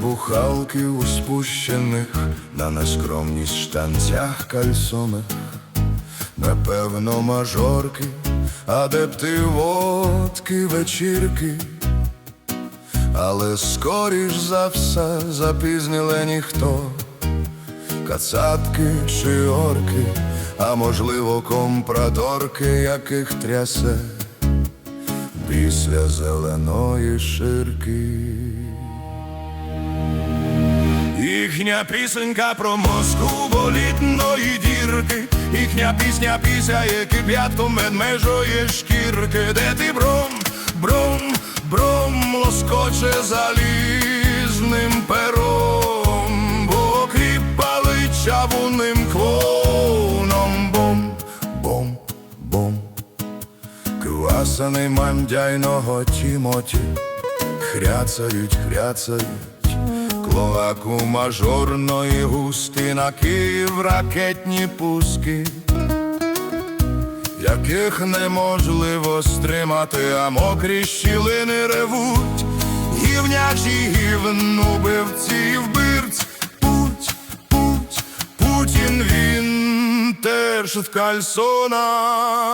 бухалки у спущених на нескромність штанцях кальсонах, напевно, мажорки, адепти водки вечірки, але скоріш за все запізніле ніхто, кацатки чи орки, а можливо, компрадорки, яких трясе після зеленої ширки. Їхня пісенька про Москву болітної дірки, їхня пісня пісяє кип'ятком медмежої шкірки, де ти бром, бром, бром лоскоче залізним пером, бо кріп палить чавунним клоном, бом, бом, бом. Квасаний мандяйного Тімоті. Хряцають, хряцають Клоаку мажорної густи На Київ ракетні пуски Яких неможливо стримати, а мокрі щілини ревуть. Гівнячі гівнубивці вбивць Путь, путь, Путін він теж в кальсонах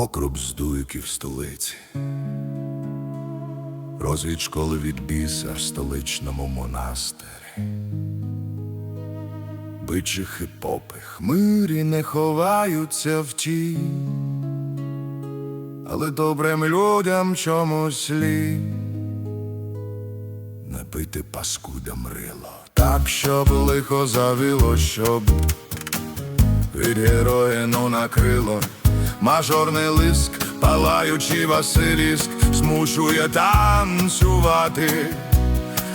Мокро бздуйки в столиці. Розвід школи від біса в столичному монастирі. Бичихи попи хмирі не ховаються в ті, але добрим людям чомусь лі не пити паскудам рило, так, щоб лихо завіло, щоб від героїну накрило мажорний лиск, палаючий Василіск, змушує танцювати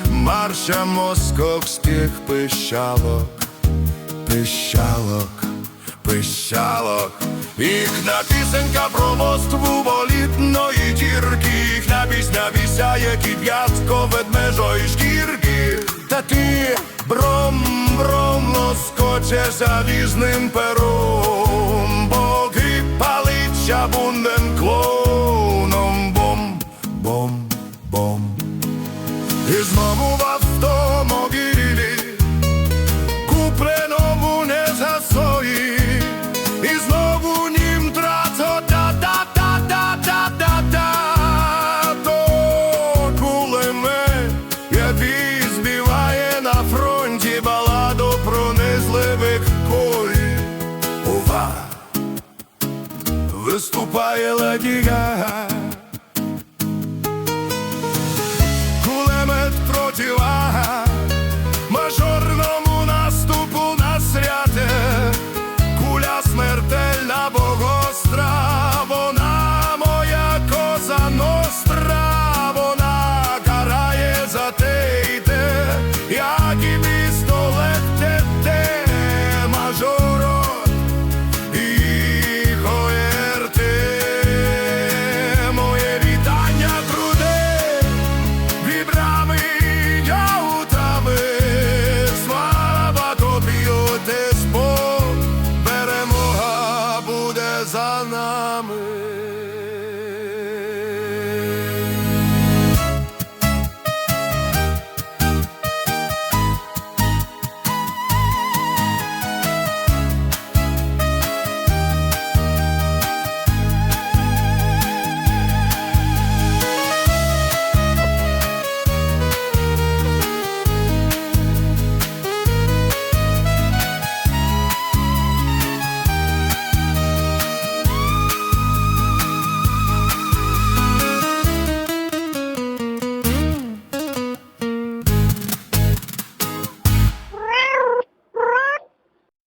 марша московських пищалок, пищалок, пищалок. Їхня пісенька про Москву болітної дірки, їхня пісня вісяє кип'ятко ведмежої шкірки. Та ти бром, бром лоскоче залізним пером, verbunden. Виступає Леді Кулемет проти